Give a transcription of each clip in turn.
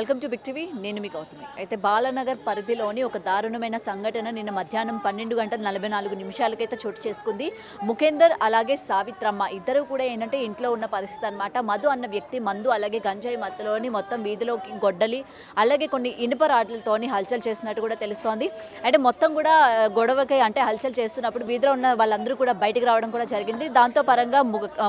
Welcome to big TV. నేను మీ గౌతమి. అయితే బాలనగర్ పరిధిలోని ఒక దారుణమైన సంఘటన నిన్న మధ్యాహ్నం పన్నెండు గంటల నలభై నాలుగు నిమిషాలకైతే చోటు చేసుకుంది. ముఖేందర్ అలాగే సావిత్రమ్మ ఇద్దరు కూడా ఏంటంటే ఇంట్లో ఉన్న పరిస్థితి అనమాట మధు అన్న వ్యక్తి మందు అలాగే గంజాయి మత్తులోని మొత్తం వీధిలోకి గొడ్డలి అలాగే కొన్ని ఇనుప రాడ్లతోని హల్చల్ చేసినట్టు కూడా తెలుస్తోంది. అంటే మొత్తం కూడా గొడవకై గొడవకి అంటే హల్చల్ చేస్తున్నప్పుడు వీధిలో ఉన్న వాళ్ళందరూ కూడా బయటికి రావడం కూడా జరిగింది. దాంతో పరంగా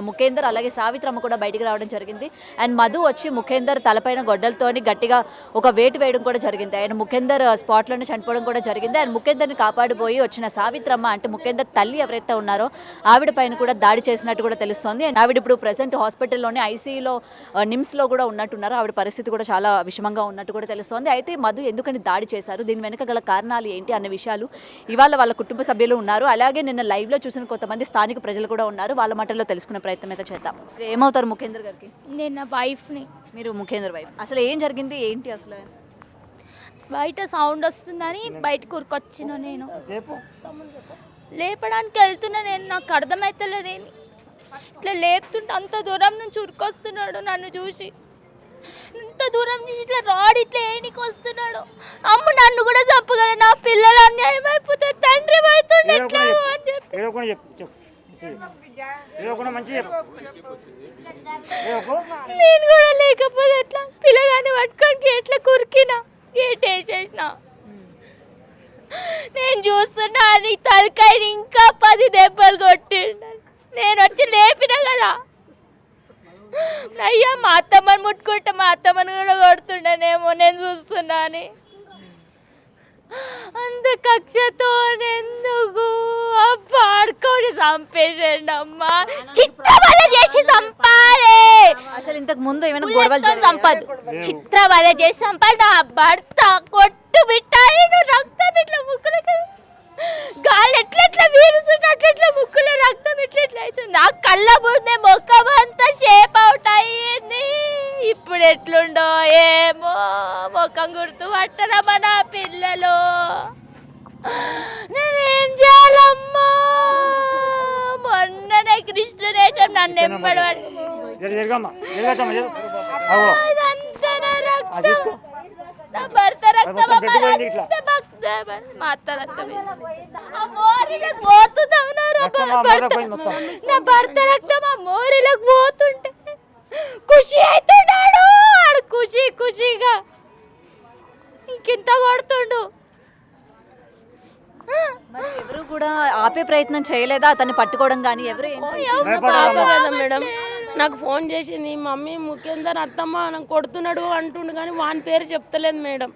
ముఖేందర్ అలాగే సావిత్రమ్మ కూడా బయటికి రావడం జరిగింది. అండ్ మధు వచ్చి ముఖేందర్ తలపైన గొడ్డలతోని గట్టిగా ఒక వేటు వేయడం కూడా జరిగింది. ఆయన ముఖేందర్ స్పాట్లోనే చనిపోవడం కూడా జరిగింది. అండ్ ముఖేందర్ని కాపాడిపోయి వచ్చిన సావిత్రమ్మ అంటే ముఖేందర్ తల్లి ఎవరైతే ఉన్నారో ఆవిడ పైన కూడా దాడి చేసినట్టు కూడా తెలుస్తోంది. అండ్ ఆవిడ ఇప్పుడు ప్రజెంట్ హాస్పిటల్లోనే ఐసీయూలో నిమ్స్లో కూడా ఉన్నట్టున్నారు. ఆవిడ పరిస్థితి కూడా చాలా విషమంగా ఉన్నట్టు కూడా తెలుస్తోంది. అయితే మధు ఎందుకని దాడి చేశారు? దీని వెనుక గల కారణాలు ఏంటి అన్న విషయాలు ఇవాళ వాళ్ళ కుటుంబ సభ్యులు ఉన్నారు. అలాగే నిన్న లైవ్లో చూసిన కొంతమంది స్థానిక ప్రజలు కూడా ఉన్నారు. వాళ్ళ మాటల్లో తెలుసుకునే ప్రయత్నం అయితే చేద్దాం. ఏమవుతారు ముఖేందర్ గారికి? నేను నా వైఫ్ని. మీరు ముఖేందర్ వైపు అసలు ఏం జరిగింది? ఏంటి అసలు? బయట సౌండ్ వస్తుందని బయటకు ఉరికొచ్చిన నేను. లేపడానికి వెళ్తున్నా నేను నాకు అర్థమవుతలేదేమి ఇట్లా లేపుతుంటే అంత దూరం నుంచి ఉరికొస్తున్నాడు నన్ను చూసి. ఇంత దూరం నుంచి ఇట్లా రాడ్ ఇట్లా ఏనికి వస్తున్నాడు? అమ్మ నన్ను కూడా చంపగల నా పిల్లలు అన్యాయం అయిపోతారు తండ్రి అవుతుండే అని చెప్పి. నేను కూడా లేకపోతే ఎట్లా? పిల్లగాని పట్టుకొని ఎట్లా కురికినా? గేట్ వేసేసిన. నేను చూస్తున్నా నీ తలకాయని ఇంకా పది దెబ్బలు కొట్టిండు. నేను వచ్చి లేపిన కదా. అయ్యా మా అత్తమ్మని ముట్టుకుంటే మా అత్తమ్మని కూడా కొడుతుండనేమో నేను చూస్తున్నా అని. అంత కక్షతో ఎందుకు పాడుకొని చంపేసండి అమ్మా. చిత్రవద చేసి చంపాలి. అసలు ఇంతకు ముందు ఏమైనా గొడవలు? చంపదు. చిత్రవద చేసి చంపాలి. నా భర్త కొట్టు బిట్టాలి నువ్వు రక్తం ఇట్లా ముక్కులకి గాలి ఎట్లా ఎట్లా వీరుస్తుంటే అట్లా ఎట్లా ముక్కులో రక్తం ఇట్లా ఎట్లా అవుతుంది? ఆ కళ్ళ ముందే ముఖం అంతా షేప్ అవుట్ అయ్యింది. ఇప్పుడు ఎట్లుండో ఏమో ముఖం గుర్తు పట్టరమ్మా నా పిల్లలు. నేనేం చేయాలమ్మా? మొన్ననే కృష్ణునేశం నన్ను అగో ఇదంతా నా రక్తం. భర్త రక్తం. మా అత్త నా భర్త రక్తం ఆ మోరిలకు పోతుంటే ఖుషి అవుతున్నాడు ఆడు ఖుషి ఖుషిగా. ఇంకింత కొడుతుండు? మరి ఎవరు కూడా ఆపే ప్రయత్నం చేయలేదా? అతన్ని పట్టుకోవడం కానీ ఎవరు మేడం? నాకు ఫోన్ చేసింది మమ్మీ ముఖ్యంగా అత్తమ్మ నాకు కొడుతున్నాడు అంటుండు కానీ వాని పేరు చెప్తలేదు మేడం.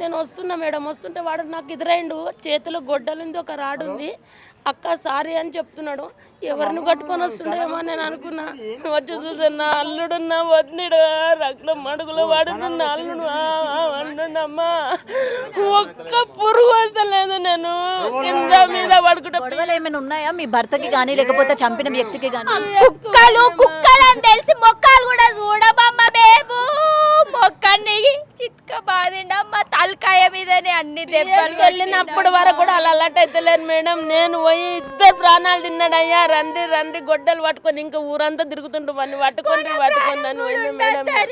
నేను వస్తున్నా మేడం వస్తుంటే వాడు నాకు ఎదురైండు చేతిలో గొడ్డలుంది ఒక రాడు ఉంది. అక్క సారీ అని చెప్తున్నాడు. ఎవరిని కట్టుకొని వస్తుండేమో అని నేను అనుకున్నా. వచ్చి చూసన్నా అల్లుడున్నా వద్దుడు రక్తం మడుగులో వాడుతున్నా అల్లుడు అంటుండమ్మా ఒక్క పురుగు వస్తలేదు నేను. కింద మీద పడుకుంటా గొడవలు ఏమైనా ఉన్నాయా? మీ భర్తకి కానీ లేకపోతే చంపిన వ్యక్తికి కానీ కుక్కలు కుక్కలు అని తెలిసి మొక్కలు కూడా చూడమమ్మ బేబు. మొక్కని చిత్క బాధిండమ్మ తలకాయ మీదనే అన్ని దెబ్బలు వెళ్ళినప్పుడు వరకు కూడా అలా అలర్ట్ అవుతలేను మేడం. నేను పోయి ఇద్దరు ప్రాణాలు తిన్నాడయ్యా. రండి రండి గొడ్డలు పట్టుకొని ఇంకా ఊరంతా తిరుగుతుంటూ వాడిని పట్టుకొని పట్టుకొని నన్ను వెళ్ళి మేడం. మా.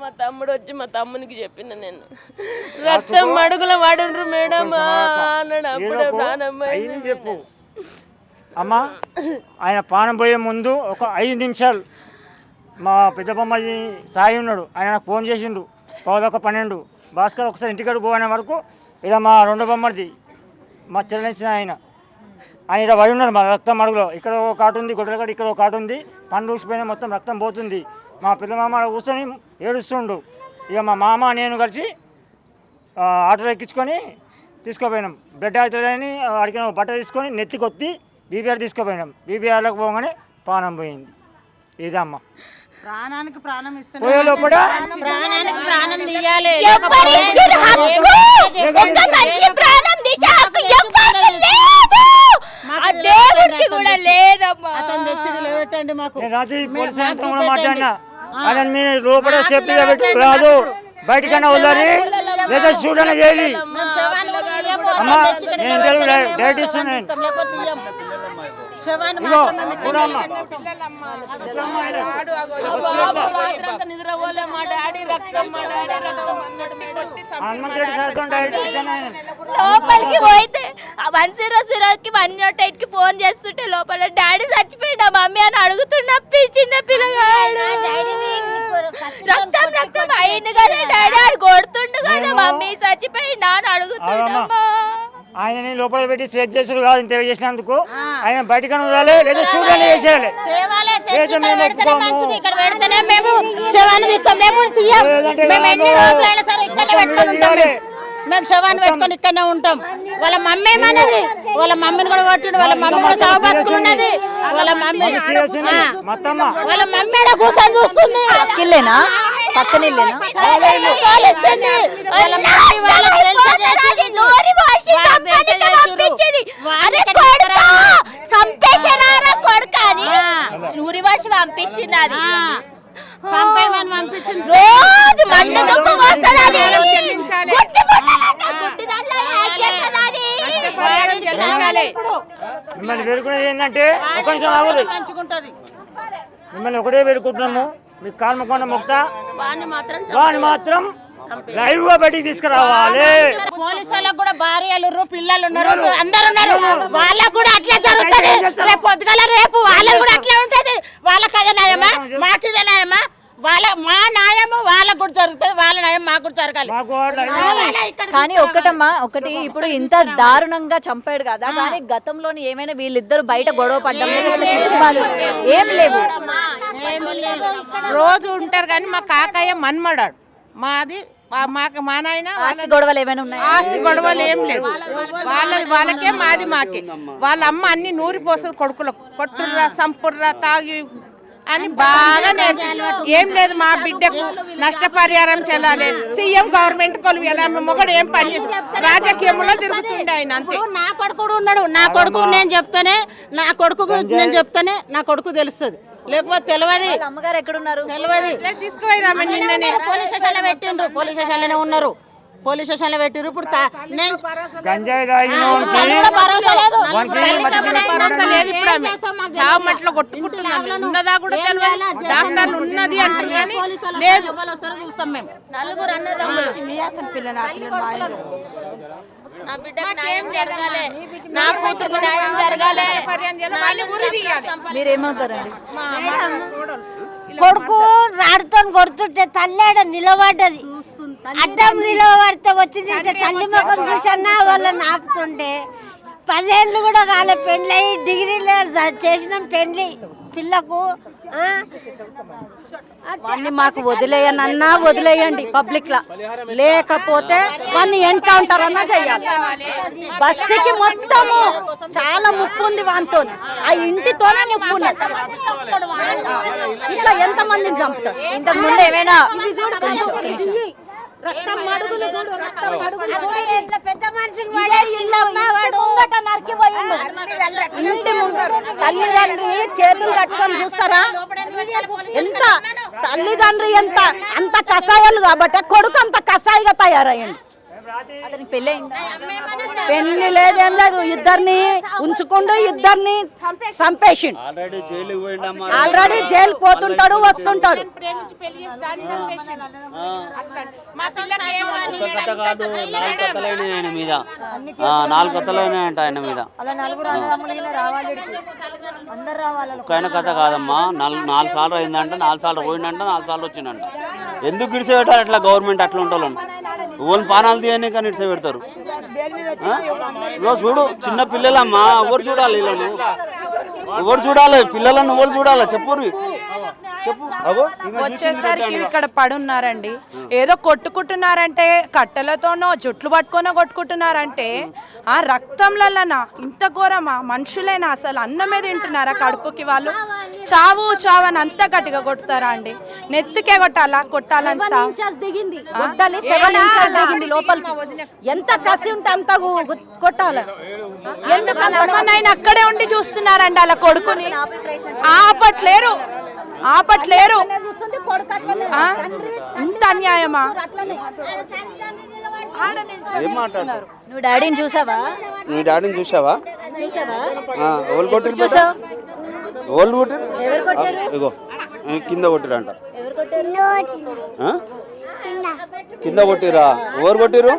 మా తమ్ముడు వచ్చి మా తమ్మునికి చెప్పిన నేను. రక్తం మడుగుల వాడుండ్రు మేడం. అన్నాడు. అప్పుడే. ప్రాణం. చెప్పు. అమ్మ ఆయన పానం పోయే ముందు ఒక ఐదు నిమిషాలు మా పెద్ద బొమ్మది సాయి ఉన్నాడు. ఆయన నాకు ఫోన్ చేసిండు. పౌదొక పన్నెండు. భాస్కర్ ఒకసారి ఇంటికాడు పోయిన వరకు ఇలా మా రెండో బొమ్మడిది మా చెల్లించిన ఆయన. ఆయన ఇక్కడ పడి ఉన్నాడు మా రక్తం అడుగులో. ఇక్కడ ఒక కాటు ఉంది గొడ్డలగడ ఇక్కడ ఒక కాటు ఉంది. పండు ఊసిపోయిన మొత్తం రక్తం పోతుంది. మా పిల్లమామ కూర్చొని ఏడుస్తుండు. ఇక మా మామ నేను కలిసి ఆటో ఆటోలో ఎక్కించుకొని తీసుకుపోయినాం. బ్లడ్ అవుతుందని అడిగిన బట్ట తీసుకొని నెత్తి కొత్తి బీబీఆర్ తీసుకుపోయినాం. బీబీఆర్లోకి పోగానే పానం పోయింది. ఇదమ్మ. ప్రాణానికి ప్రాణం ఇస్తున్నా పోయే లోపల ప్రాణానికి ప్రాణం తీయాలి. ఎవరిచ్చిన హక్కు? ఒక మనిషి ప్రాణం తీసే హక్కు ఎవరికి లేదు. ఆ దేవుడికి కూడా లేదమ్మా. అతను తెచ్చి లేవెట్టండి మాకు. నేను రాత్రి మే- పోలీస్ మాకు సాయంత్రం కూడా చూపెట్టండి. మాట్లాడినా. ఆయన మీరు లోపల సేఫ్టీగా పెట్టి రాదు. బయటకన్నా వదలని లేదా చూడని చేయాలి. తీయము. అమ్మా నేను డైరెక్ట్ ఇస్తున్నాను. నిద్రపోలే మా డాడీ రక్తం మా డాడీ రక్తం. లోపలికి పోయితే వన్ జీరో జీరోకి వన్ నాట్ ఎయిట్కి ఫోన్ చేస్తుంటే లోపల డాడీ చచ్చిపోయిందా మమ్మీ అని అడుగుతున్న పి- చిన్న పిల్లగాడు. రక్తం రక్తం అయింది కదా డాడీ ఆడు కొడుతుండు కదా మమ్మీ చచ్చిపోయిందా అని అడుగుతుండమ్మా ఆయనని లోపల పెట్టి సేవ్ చేసుడు కాదు ఇంత చేసినందుకు. ఆయన బయటకు వదలాలి లేదా షూట్ని చేసేయాలి మేము పెడితేనే ఒప్పుకోము. మంచిది ఇక్కడ పెడితేనే మేము శవాన్ని తీస్తాం మేము తీయం. లేదంటే మేము ఎన్ని కాదు. రోజులైనా సరే ఇక్కడనే పెట్టుకొని ఇక్కడనే ఉంటాం. వాళ్ళ మమ్మీ ఏమన్నది? వాళ్ళ మమ్మీని కూడా కొట్టిండు వాళ్ళ మమ్మీ కూడా సాగు వాళ్ళ మమ్మీ వాళ్ళ మమ్మీ కూర్చొని చూస్తుంది? పక్కిల్లేనా పక్కన. నోరి. పంపించేది. అది రోజు వస్తుంది మిమ్మల్ని వేడుకునేది ఏంటంటే మిమ్మల్ని ఒకటే వేడుకుంటున్నాము మీకు కాలు మొక్కకుండా మొక్తా? వాడిని మాత్రం లైవ్గా బయటికి తీసుకురావాలి. పోలీసు వాళ్ళకు కూడా భార్యలు పిల్లలు ఉన్నారు అందరు ఉన్నారు వాళ్ళకు కూడా అట్లే జరుగుతుంది. రేపు పొద్దుగల రేపు వాళ్ళకు కూడా అట్లే ఉంటది. వాళ్ళకి అదే మాకు ఇదే వాళ్ళ మా న్యాయము వాళ్ళకు కూడా జరుగుతుంది వాళ్ళ న్యాయం మాకు కూడా జరగాలి కానీ ఒక్కటమ్మా ఒకటి ఇప్పుడు ఇంత దారుణంగా చంపాడు కదా కానీ గతంలోని ఏమైనా వీళ్ళిద్దరు బయట గొడవ పడ్డం కుటుంబాలు ఏం లేవు. రోజు ఉంటారు కానీ మా కాకయ్య మన్మడాడు. మాది మా- మాకు మా నాయన ఆస్తి గొడవలు ఏమైనా ఉన్నాయా? ఆస్తి గొడవలు ఏం లేదు వాళ్ళది వాళ్ళకే మాది మాకే. వాళ్ళ అమ్మ అన్ని నూరిపోస్తుంది కొడుకులకు. కొట్టుర్రా సంపుర్రా తాగి అని బాగా ఏం లేదు మా బిడ్డకు నష్టపరిహారం చెల్లాలి. సీఎం గవర్నమెంట్ కొలు ఎలా మొగడు ఏం పని రాజకీయంలో తిరుగుతుండే ఆయన అంతే. నా కొడుకు కూడా ఉన్నాడు. నా కొడుకు నేను చెప్తానే నా కొడుకు నేను చెప్తానే నా కొడుకు తెలుస్తుంది. లేకపోతే తెలియదు అమ్మగారు ఎక్కడున్నారు? తెలియదు తీసుకుపోయినా నిన్ననే. పోలీస్ స్టేషన్లో పెట్టిండ్రు. పోలీస్ స్టేషన్లోనే ఉన్నారు. పోలీస్ స్థిమితం భరోసా లేదు. ఇప్పుడు ఆమె చావు మట్లో కొట్టుకుంటుందని ఉన్నదా కూడా తెలియదు. డాక్టర్లు ఉన్నది అంటారు కానీ లేదు. ఎవరు వస్తారో చూస్తాం మేము. నలుగురు అన్నదమ్ములు. నా బిడ్డకు న్యాయం జరగాలి. నా కూతురుకు న్యాయం జరగాలి. మీరేమవుతారండి కొడుకు రాడుతో కొడుతుంటే తల్లేడ నిలబడ్డది. అడ్డం నిలబడితే వచ్చి తింటే తల్లి ముఖం చూసన్నా వాళ్ళని ఆపుతుండే పదేళ్ళు కూడా కాలే పెళ్ళి డిగ్రీలో చేసినాం పెళ్ళి పిల్లకు? వాడిని మాకు వదిలేయనన్నా వదిలేయండి పబ్లిక్ లా లేకపోతే వాడిని ఎన్కౌంటర్ అన్నా చెయ్యాలి. బస్సుకి మొత్తము చాలా ముప్పు ఉంది వానితో. ఆ ఇంటితోనే ముప్పు ఉన్నది ఇట్లా ఎంత మందిని చంపుతాడు ఇంతకు ముందు ఏమైనా రక్తం మడుగులు చూడు రక్తం మడుగులు చూడు. పెద్ద మనిషిని వాడు. ఇంటి ముంగట తల్లిదండ్రి చేతులు కట్టుకొని చూస్తారా? ఎంత తల్లిదండ్రి ఎంత? అంత కషాయాలు కాబట్టి కొడుకు అంత కషాయిగా తయారయ్యండి. అతనికి పెళ్ళి అయిందా పెళ్ళి లేదేం లేదు ఇద్దరిని ఉంచుకుంటూ ఇద్దరిని చంపేసిండు. ఆల్రెడీ జైలుకి పోయిండమ్మా. ఆల్రెడీ జైలు పోతుంటాడు వస్తుంటాడు. ఆయన మీద. ఆ, నాలుగు ఆయన మీద. ఆయన కథ కాదమ్మా. నాలుగు నాలుగు సార్లు అయిందంట నాలుగు సార్లు పోయిందంట నాలుగు సార్లు వచ్చిందంట. ఎందుకు పెట్టారు అట్లా గవర్నమెంట్ అట్లా ఉంటారు ఓన్ పానాలు తీయనే కానీ ఇడిసే పెడతారు. ఆ? చూడు చిన్న పిల్లలమ్మా ఎవరు చూడాలి వీళ్ళను? ఎవరు చూడాలి? పిల్లలను ఎవరు చూడాలి? చెప్పురు వచ్చేసరికి ఇక్కడ పడున్నారండి. ఏదో కొట్టుకుంటున్నారంటే కట్టెలతోనో జుట్లు పట్టుకోనో కొట్టుకుంటున్నారంటే ఆ రక్తంలనా ఇంత ఘోరమా? మనుషులైనా అసలు? అన్నమే తింటున్నారా కడుపుకి వాళ్ళు? చావు చావు అని అంత గట్టిగా కొట్టుతారా అండి? నెత్తికే కొట్టాలా? కొట్టాలని దిగింది. దిగింది లోపలికి. ఎంత కసి ఉంటే అంత కొట్టాలి. ఎందుకంతమంది అక్కడే ఉండి చూస్తున్నారండి అలా కొడుకుని. ఆపట్లేరు. ఆపట్లేరు? ఇంత అన్యాయమా? నువ్వు డాడీని చూసావా? నీ డాడీని చూసావా? చూసావా? ఆ, ఎవరు కొట్టిరు చూసావు? ఎవరు కొట్టిరు ఎవరు కొట్టారు ఇగో కింద కొట్టిరంట ఎవరు కొట్టారు ఆ? కింద కొట్టిరా ఎవరు కొట్టిరు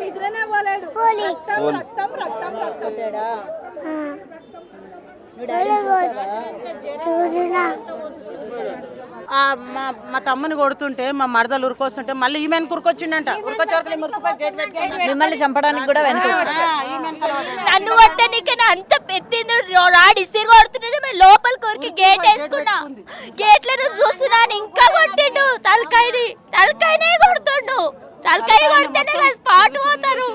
మా మా తమ్ముని కొడుతుంటే మా మరదలు ఉరుకొస్తుంటే మళ్ళీ ఈమెన్ పెట్టుకొని మిమ్మల్ని చంపడానికి కూడా వెనక నన్ను కొట్టడానికి అంత రాడి ఇసిరి మరి లోపల కొరికి గేట్ వేసుకున్నా. గేట్లను చూస్తున్నాను ఇంకా కొట్టిండు తలకాయని తలకాయనే కొడుతుండు. తలకాయ కొడితేనే కదా స్పాట్ పోతారు.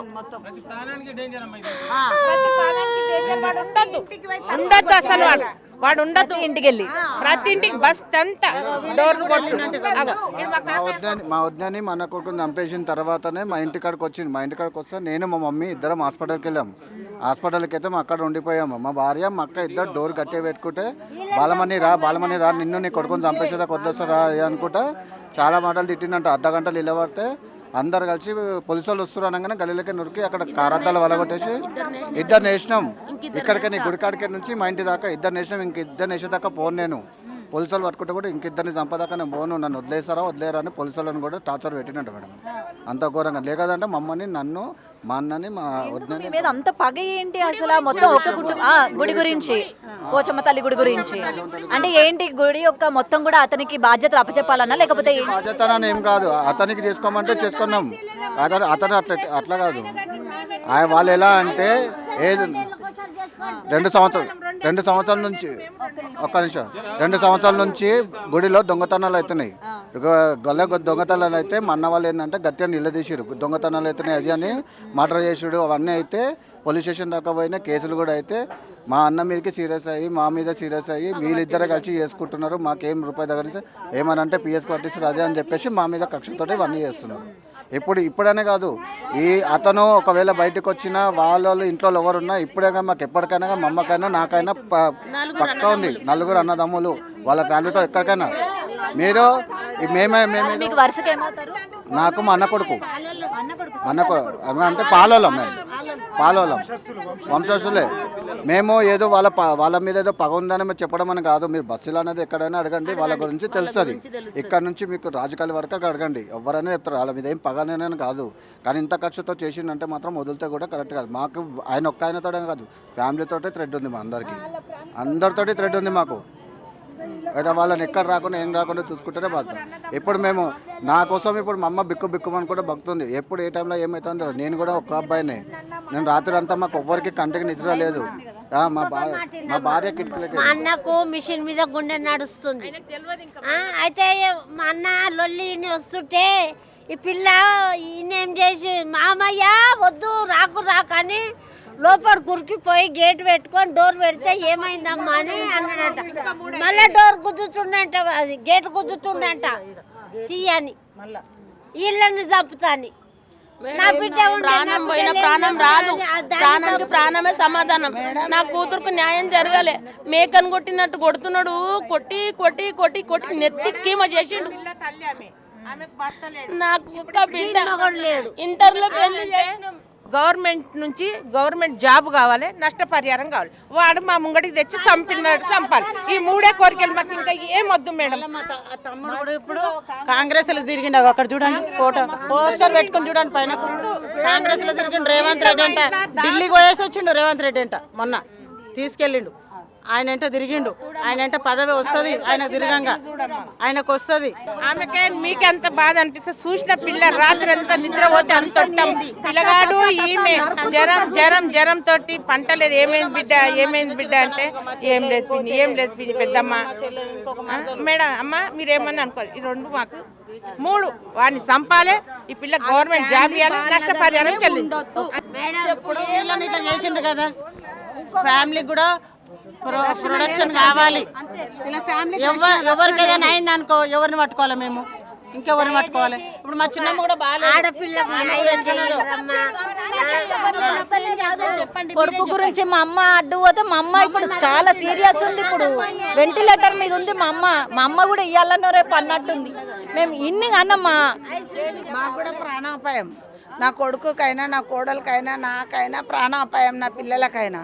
ఉండద్దు. అసలు వాడు. వాడు ఉండద్దు ఇంటికి వెళ్ళి ప్రతి ఇంటికి బస్ అంతా డోర్ కొట్టు. మా వద్దని మా వద్దని మన కొడుకుని చంపేసిన తర్వాతనే మా ఇంటికాడికి వచ్చింది మా ఇంటికాడికి వస్తే నేను మా మమ్మీ ఇద్దరం హాస్పిటల్కి వెళ్ళాము హాస్పిటల్కి అయితే మా అక్కడ ఉండిపోయాము. మా భార్య మా అక్క ఇద్దరు డోర్ కట్టే పెట్టుకుంటే బాలమణి రా బాలమణి రా నిన్ను నీ కొడుకుని చంపేసేదాకా వద్దేస్తా రా అనుకుంటా చాలా మాటలు తిట్టిందంట అర్ధ గంటలు నిలబడితే అందరు కలిసి పోలీసు వాళ్ళు వస్తారు అనగానే గల్లీలకి నురికి అక్కడ కారద్దాలు వలగొట్టేసి ఇద్దరు వేసినాం. ఇక్కడికి గుడికాడికి నుంచి మా ఇంటి దాకా ఇద్దరు వేసినాం. ఇంక ఇద్దరు వేసేదాకా పోను నేను. పోలీసు వాళ్ళు పట్టుకుంటే కూడా ఇంకిద్దరిని చంపదాకా నేను పోను నన్ను వదిలేస్తారా వదిలేరా అని పోలీసు వాళ్ళని కూడా టార్చర్ పెట్టినట్టు మేడం. అంత ఘోరంగా. లేకదంటే మా అమ్మని నన్ను మా అన్నని మా మీ వద్దని మీద అంత పగ ఏంటి అసలు? మొత్తం ఒక కుటుంబం గుడి గురించి పోచమ్మ తల్లి గుడి గురించి. అంటే ఏంటి గుడి యొక్క మొత్తం కూడా అతనికి బాధ్యత అప్పచెప్పాలన్నా లేకపోతే? బాధ్యత అని ఏం కాదు. అతనికి చేసుకోమంటే చేసుకున్నాం. అతను అతను అట్లా అట్లా కాదు. ఆయన వాళ్ళు ఎలా అంటే ఏది రెండు సంవత్సరాలు రెండు సంవత్సరాల నుంచి ఒక్క నిమిషం. రెండు సంవత్సరాల నుంచి గుడిలో దొంగతనాలు అవుతున్నాయి. గొల్ల దొంగతనాలు అయితే మా అన్న వాళ్ళు ఏంటంటే గట్టిగా నిలదీసిరు దొంగతనాలు అవుతున్నాయి అది అని మర్డర్ చేసుడు అవన్నీ అయితే పోలీస్ స్టేషన్ దాకా పోయిన కేసులు కూడా అయితే మా అన్న మీదకి సీరియస్ అయ్యి మా మీద సీరియస్ అయ్యి వీళ్ళిద్దరే కలిసి చేసుకుంటున్నారు. మాకేం రూపాయి దగ్గర నుంచి ఏమని అంటే పిఎస్ పట్టిస్తారు అదే అని చెప్పేసి మా మీద కక్షతో ఇవన్నీ చేస్తున్నారు. ఇప్పుడు ఇప్పుడనే కాదు ఈ అతను ఒకవేళ బయటకు వచ్చినా వాళ్ళ ఇంట్లో ఎవరున్నా ఇప్పుడైనా మాకు ఎప్పటికైనా మా అమ్మకైనా నాకైనా పక్కా ఉంది. నలుగురు అన్నదమ్ములు. వాళ్ళ ఫ్యామిలీతో ఎక్కడికైనా. మీరు మేమే మేమే. మీకు వరుసకి ఏమవుతారు? నాకు మా అన్న కొడుకు. అన్న కొడుకు అన్న కొడుకు. అంటే పాలోలం మేము. పాలోలం. వంశస్థులే. మేము ఏదో వాళ్ళ వాళ్ళ మీద ఏదో పగ ఉందని చెప్పడం అని కాదు. మీరు బస్సులు అనేది ఎక్కడైనా అడగండి. వాళ్ళ గురించి తెలుస్తుంది. ఇక్కడ నుంచి మీకు రాజకీయాల వరకు అక్కడ అడగండి. ఎవరైనా చెప్తారు. వాళ్ళ మీద ఏం పగనేనని కాదు. కానీ ఇంత కక్షతో చేసిందంటే మాత్రం వదిలితే కూడా కరెక్ట్ కాదు. మాకు ఆయన ఒక్క ఆయనతోనే కాదు. ఫ్యామిలీతోటే థ్రెడ్ ఉంది మా అందరికీ. అందరితోటి థ్రెడ్ ఉంది మాకు. అయితే వాళ్ళని ఎక్కడ రాకుండా ఏం రాకుండా చూసుకుంటేనే బాధ్యత ఇప్పుడు మేము నా కోసం ఇప్పుడు మా అమ్మ బిక్కు బిక్కుమని కూడా భక్తుంది. ఎప్పుడు ఏ టైంలో ఏమవుతుందో నేను కూడా ఒక అబ్బాయినే. నేను రాత్రి అంతా మాకు ఎవ్వరికి కంటికి నిద్ర లేదు. ఆ, మా భార్య కిటికీలకి మా అన్నకు మిషన్ మీద గుండె నడుస్తుంది. ఆ, అయితే మా అన్న లొల్లి వస్తుంటే ఈ పిల్ల ఈయన ఏం చేసి మామయ్య వద్దు రాకు రాకని లోపల కురికిపోయి గేట్ పెట్టుకొని డోర్ పెడితే ఏమైందమ్మా అని అన్నాడంట. మళ్ళీ డోర్ గుద్దుతుండంట అది గేట్ గుద్దుతుండంట. తీయని. ఇళ్ళని చంపుతాని. నా బిడ్డ ప్రాణం పోయిన ప్రాణం రాదు. ప్రాణానికి ప్రాణమే సమాధానం. నా కూతురుకు న్యాయం జరగాలి. మేకను కొట్టినట్టు కొడుతున్నాడు. కొట్టి కొట్టి కొట్టి కొట్టి నెత్తి కీమ చేసిండు. నాకు ఒక్క బిడ్డ. ఇంటర్లో పెళ్ళి గవర్నమెంట్ నుంచి గవర్నమెంట్ జాబ్ కావాలి నష్టపరిహారం కావాలి. వాడు మా ముంగడికి తెచ్చి చంపినాడు చంపాలి ఈ మూడే కోరికలు మాకు ఇంకా ఏం వద్దు మేడం. తమ్ముడు కూడా ఇప్పుడు కాంగ్రెస్లో తిరిగిండు. అగో అక్కడ చూడండి ఫోటో. పోస్టర్ పెట్టుకొని చూడండి పైన. కాంగ్రెస్లో తిరిగిండు రేవంత్ రెడ్డి అంట. ఢిల్లీకి పోయేసి వచ్చిండు రేవంత్ రెడ్డి అంట మొన్న. తీసుకెళ్ళిండు. ఆయన ఎంట తిరిగిండు. ఆయన ఎంట పదవి వస్తుంది. ఆయన తిరగంగా. ఆయనకు వస్తుంది ఆమెకే మీకు ఎంత బాధ అనిపిస్తే చూసిన పిల్ల రాత్రి అంతా నిద్ర పోతే అంత పిల్లగాడు ఈమె జ్వరం జ్వరం జ్వరం తోటి పంట లేదు ఏమైంది బిడ్డ? ఏమైంది బిడ్డ అంటే ఏం లేదు పిన్ని ఏం లేదు పిన్ని పెద్దమ్మ. మేడం అమ్మ మీరేమని అనుకోరు ఈ రెండు మాకు మూడు. వాడిని చంపాలి. ఈ పిల్ల గవర్నమెంట్ జాబ్ ఇవ్వాలి నష్టపరిహారం చెల్లించు. చేసిండ్రు కదా. ఫ్యామిలీకి కూడా ప్రొడక్షన్ కావాలి. ఎవరు ఎవరికి ఏదైనా అయింది అనుకో ఎవరిని పట్టుకోవాలి మేము? ఇంకెవరిని పట్టుకోవాలి? ఇప్పుడు మా చిన్నమ్మ కూడా బాగా చేయండిరమ్మా. కొడుకు గురించి మా అమ్మ అడ్డు పోతే మా అమ్మ ఇప్పుడు చాలా సీరియస్ ఉంది ఇప్పుడు. వెంటిలేటర్ మీద ఉంది మా అమ్మ. మా అమ్మ కూడా ఇయ్యాలన్నో రేపు అన్నట్టుంది. మేము ఇన్ని అన్నమ్మా. మాకు కూడా ప్రాణాపాయం. నా కొడుకుకైనా నా కోడలకైనా నాకైనా ప్రాణాపాయం నా పిల్లలకైనా.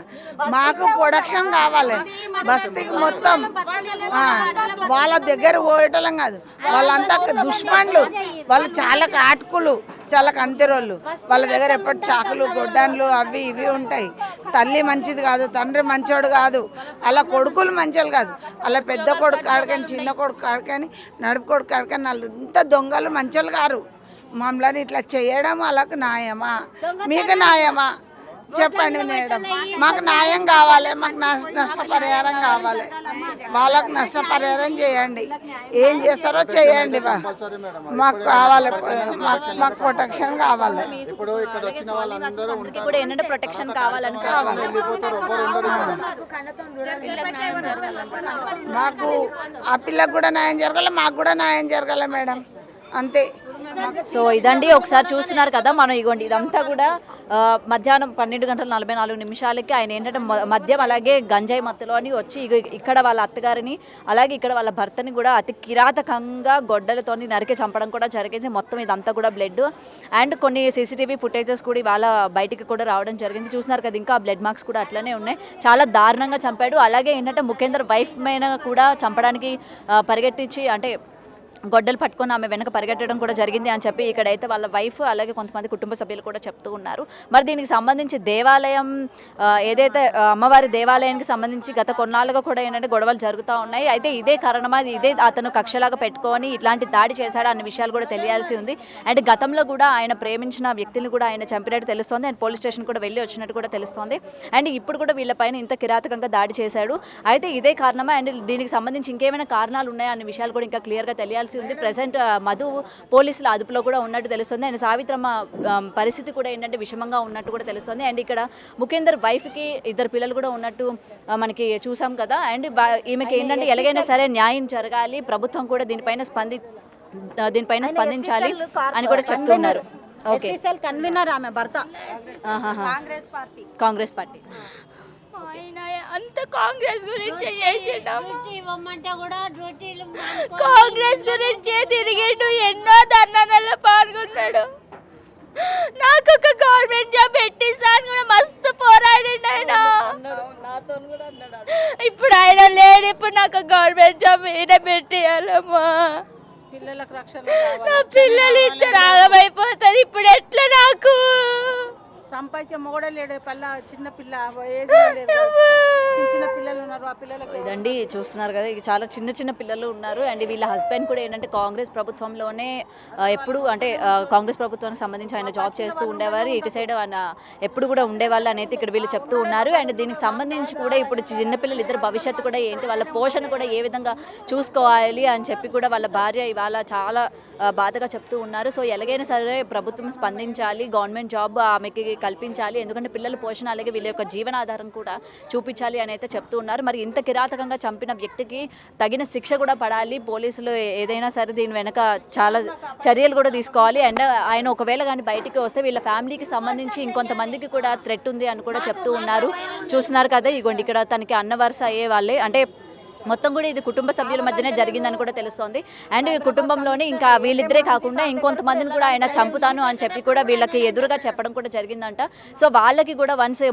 మాకు ప్రొడక్షన్ కావాలి. బస్తీకి మొత్తం. వాళ్ళ దగ్గర పోయటం కాదు. వాళ్ళంతా దుష్మన్లు వాళ్ళు చాలా కాటుకులు చాలా కంతిరోళ్ళు వాళ్ళ దగ్గర ఎప్పటి చాకులు గొడ్డాన్లు అవి ఇవి ఉంటాయి. తల్లి మంచిది కాదు తండ్రి మంచోడు కాదు. అలా కొడుకులు మంచోళ్ళు కాదు. అలా పెద్ద కొడుకు కాడకని చిన్న కొడుకు కాడకని నడుపు కొడుకు కాడకని వాళ్ళు ఇంత దొంగలు మంచోళ్ళు కారు. మమ్మల్ని ఇట్లా చేయడం వాళ్ళకు న్యాయమా? మీకు న్యాయమా? చెప్పండి మేడం. మాకు న్యాయం కావాలి మాకు నష్ట నష్టపరిహారం కావాలి వాళ్ళకు నష్టపరిహారం చేయండి. ఏం చేస్తారో చేయండి మాకు కావాలి మాకు మాకు ప్రొటెక్షన్ కావాలి. ఇప్పుడు ఇక్కడ వచ్చిన వాళ్ళందరూ అందరికీ కూడా ఏంటంటే ప్రొటెక్షన్ కావాలని కావాలి. మాకు ఆ పిల్లకు కూడా న్యాయం జరగాలి మాకు కూడా న్యాయం జరగాలి మేడం. అంతే. సో ఇదండి ఒకసారి చూస్తున్నారు కదా మనం ఇగోండి ఇదంతా కూడా మధ్యాహ్నం పన్నెండు గంటల నలభై నాలుగు నిమిషాలకి ఆయన ఏంటంటే మద్యం అలాగే గంజాయి మత్తులో అని వచ్చి ఇక్కడ వాళ్ళ అత్తగారిని అలాగే ఇక్కడ వాళ్ళ భర్తని కూడా అతి కిరాతకంగా గొడ్డలతోని నరికి చంపడం కూడా జరిగింది. మొత్తం ఇదంతా కూడా బ్లడ్. అండ్ కొన్ని సీసీటీవీ ఫుటేజెస్ కూడా ఇవాళ బయటికి కూడా రావడం జరిగింది. చూస్తున్నారు కదా ఇంకా బ్లడ్ మార్క్స్ కూడా అట్లనే ఉన్నాయి. చాలా దారుణంగా చంపాడు. అలాగే ఏంటంటే ముఖేందర్ వైఫ్ మీద కూడా చంపడానికి పరిగెట్టించి అంటే గొడ్డలు పట్టుకొని ఆమె వెనక పరిగెట్టడం కూడా జరిగింది అని చెప్పి ఇక్కడైతే వాళ్ళ వైఫ్ అలాగే కొంతమంది కుటుంబ సభ్యులు కూడా చెప్తూ ఉన్నారు. మరి దీనికి సంబంధించి దేవాలయం ఏదైతే అమ్మవారి దేవాలయానికి సంబంధించి గత కొన్నాళ్ళుగా కూడా ఏంటంటే గొడవలు జరుగుతూ ఉన్నాయి. అయితే ఇదే కారణమా ఇదే అతను కక్షలాగా పెట్టుకొని ఇట్లాంటి దాడి చేశాడు అన్న విషయాలు కూడా తెలియాల్సి ఉంది. అండ్ గతంలో కూడా ఆయన ప్రేమించిన వ్యక్తిని కూడా ఆయన చంపినట్టు తెలుస్తోంది. అండ్ పోలీస్ స్టేషన్ కూడా వెళ్ళి వచ్చినట్టు కూడా తెలుస్తోంది. అండ్ ఇప్పుడు కూడా వీళ్ళపైన ఇంత కిరాతకంగా దాడి చేశాడు. అయితే ఇదే కారణమా అండ్ దీనికి సంబంధించి ఇంకేమైనా కారణాలు ఉన్నాయా అన్న విషయాలు కూడా ఇంకా క్లియర్గా తెలియాల్సి ఉంది. ప్రజెంట్ మధు పోలీసుల అదుపులో కూడా ఉన్నట్టు తెలుస్తుంది. అండ్ సావిత్రమ్మ పరిస్థితి కూడా ఏంటంటే విషమంగా ఉన్నట్టు కూడా తెలుస్తుంది. అండ్ ఇక్కడ ముఖేందర్ వైఫ్కి ఇద్దరు పిల్లలు కూడా ఉన్నట్టు మనకి చూసాం కదా. అండ్ ఈమెకి ఏంటంటే ఎలాగైనా సరే న్యాయం జరగాలి. ప్రభుత్వం కూడా దీనిపైన స్పంది దీనిపైన స్పందించాలి అని కూడా చెప్తున్నారు. కన్వీనర్ ఆమె భర్త. ఆహాహా. కాంగ్రెస్ పార్టీ. కాంగ్రెస్ పార్టీ. ఆయన అంత కాంగ్రెస్ గురించి ఇవ్వమంటే కూడా కాంగ్రెస్ గురించే తిరిగిండు ఎన్నో ధర్నాలలో పాల్గొన్నాడు. నాకు ఒక గవర్నమెంట్ జాబ్ పెట్టిస్తాను కూడా మస్తు పోరాడిండు ఆయన. ఇప్పుడు ఆయన లేడు ఇప్పుడు నాకు గవర్నమెంట్ జాబ్ ఈయన పెట్టేయాలమ్మా. పిల్లలకు రక్షణ నా పిల్లలు ఇద్దరు ఆగమైపోతారు ఇప్పుడు ఎట్లా నాకు? సంపాదించే మొగడే లేడు పల్ల చిన్న పిల్ల ఏజ్ లేదు. చిన్న చిన్న పిల్లలు ఉన్నారు ఆ పిల్లలకి ఇదండి చూస్తున్నారు కదా ఇక చాలా చిన్న చిన్న పిల్లలు ఉన్నారు. అండ్ వీళ్ళ హస్బెండ్ కూడా ఏంటంటే కాంగ్రెస్ ప్రభుత్వంలోనే ఎప్పుడు అంటే కాంగ్రెస్ ప్రభుత్వానికి సంబంధించి ఆయన జాబ్ చేస్తూ ఉండేవారు. ఇటు సైడ్ ఆయన ఎప్పుడు కూడా ఉండేవాళ్ళు అనేది ఇక్కడ వీళ్ళు చెప్తూ ఉన్నారు. అండ్ దీనికి సంబంధించి కూడా ఇప్పుడు చిన్నపిల్లలు ఇద్దరు భవిష్యత్తు కూడా ఏంటి వాళ్ళ పోషణ కూడా ఏ విధంగా చూసుకోవాలి అని చెప్పి కూడా వాళ్ళ భార్య ఇవాళ చాలా బాధగా చెప్తూ ఉన్నారు. సో ఎలాగైనా సరే ప్రభుత్వం స్పందించాలి గవర్నమెంట్ జాబ్ ఆమెకి కల్పించాలి. ఎందుకంటే పిల్లల పోషణ అలాగే వీళ్ళ యొక్క జీవనాధారం కూడా చూపించాలి అని అయితే చెప్తూ ఉన్నారు. మరి ఇంత కిరాతకంగా చంపిన వ్యక్తికి తగిన శిక్ష కూడా పడాలి. పోలీసులు ఏదైనా సరే దీని వెనక చాలా చర్యలు కూడా తీసుకోవాలి. అండ్ ఆయన ఒకవేళ కానీ బయటికి వస్తే వీళ్ళ ఫ్యామిలీకి సంబంధించి ఇంకొంతమందికి కూడా థ్రెట్ ఉంది అని కూడా చెప్తూ ఉన్నారు. చూస్తున్నారు కదా ఇగోండి ఇక్కడ తనకి అన్న వరుస అయ్యే వాళ్ళే. అంటే మొత్తం కూడా ఇది కుటుంబ సభ్యుల మధ్యనే జరిగిందని కూడా తెలుస్తోంది. అండ్ ఈ కుటుంబంలోనే ఇంకా వీళ్ళిద్దరే కాకుండా ఇంకొంతమందిని కూడా ఆయన చంపుతాను అని చెప్పి కూడా వీళ్ళకి ఎదురుగా చెప్పడం కూడా జరిగిందంట. సో వాళ్ళకి కూడా వన్స్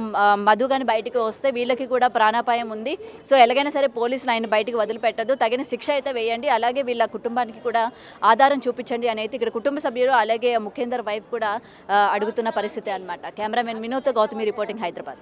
మధు కానీ బయటికి వస్తే వీళ్ళకి కూడా ప్రాణాపాయం ఉంది. సో ఎలాగైనా సరే పోలీసులు ఆయన బయటికి వదిలిపెట్టదు తగిన శిక్ష అయితే వేయండి. అలాగే వీళ్ళ కుటుంబానికి కూడా ఆధారం చూపించండి అనేది ఇక్కడ కుటుంబ సభ్యులు అలాగే ముఖేందర్ వైఫ్ కూడా అడుగుతున్న పరిస్థితి అనమాట cameraman Vinod Gautami reporting Hyderabad.